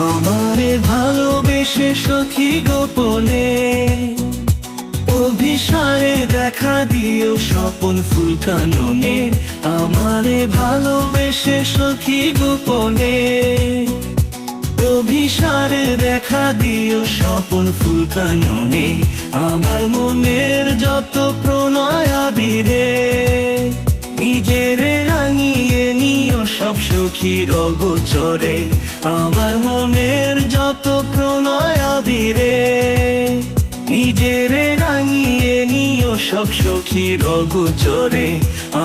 আমারে ভালোবেসে সখী গোপনে অভিসারে দেখা দিও স্বপন ফুল আমারে ভালোবেসে সখী গোপনে অভিসারে দেখা দিও স্বপন ফুল সব সখীর অগোচরে আমার মনের যত প্রণয় আবিরে, নিজের রাঙিয়ে নিও সব সখীর অগোচরে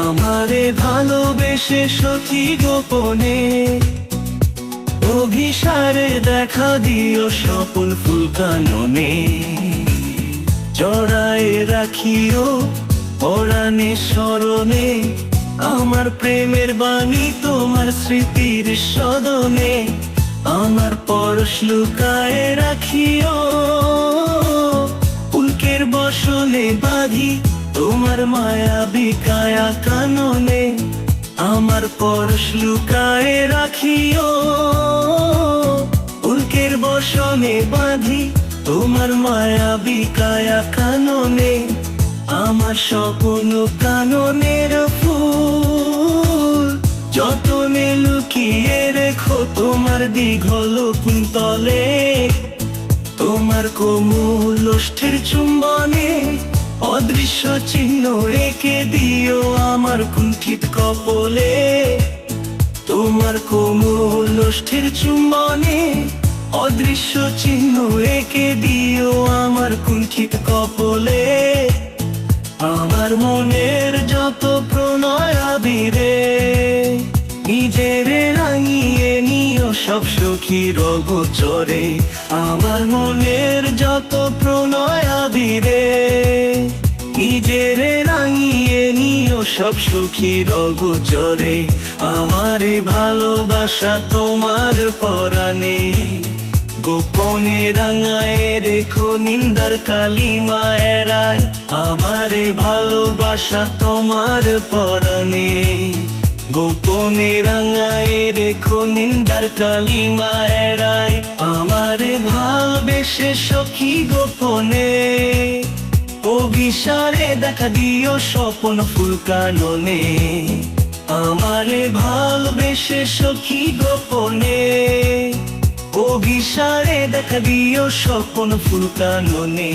আমারে ভালোবেসে সখী গোপনে, অভিসারে দেখা দিও সপন ফুল জড়ায় রাখিও পরাণে স্মরণে আমার প্রেমের বাণী তোমার স্মৃতির সদনে, আমার পরশ লুকায় রাখিও। উল্কের বসনে বাঁধি তোমার মায়া বিকায়া কাননে, আমার পরশ লুকায় রাখিও। উল্কের বসনে বাঁধি তোমার মায়া বিকায়া কাননে, আমার স্বপ্ন কাননের ফুল যতনে লুকিয়ে রেখো তোমার দীঘল কুন্তলে তোমার কোমল ওষ্ঠের চুম্বনে অদৃশ্য চিহ্ন রেখে দিও আমার কুণ্ঠিত কপলে, তোমার কোমল ওষ্ঠের চুম্বনে অদৃশ্য চিহ্ন রেখে দিও আমার কুণ্ঠিত কপলে। আমার মনের যত প্রণয় আবিরে সখীর গোচরে আমার মনের যত প্রণয় আবিরে নিজের রাঙিয়ে নিও সব সখীর গোচরে আমারে ভালোবাসা তোমার পরাণে। গোপনে রাঙায় রেখো নিন্দার কালিমা এরায় আমারে ভালোবাসা তোমার পরাণে। গোপনে রাঙায় রেখো নিন্দার কালিমা এরায় আমারে ভালবেসে সখী গোপনে। অভিসারে দেখা দিও স্বপন ফুল কাননে আমারে ভালবেসে সখী গোপনে। অভিসারে দেখা দিও স্বপন ফুল কাননে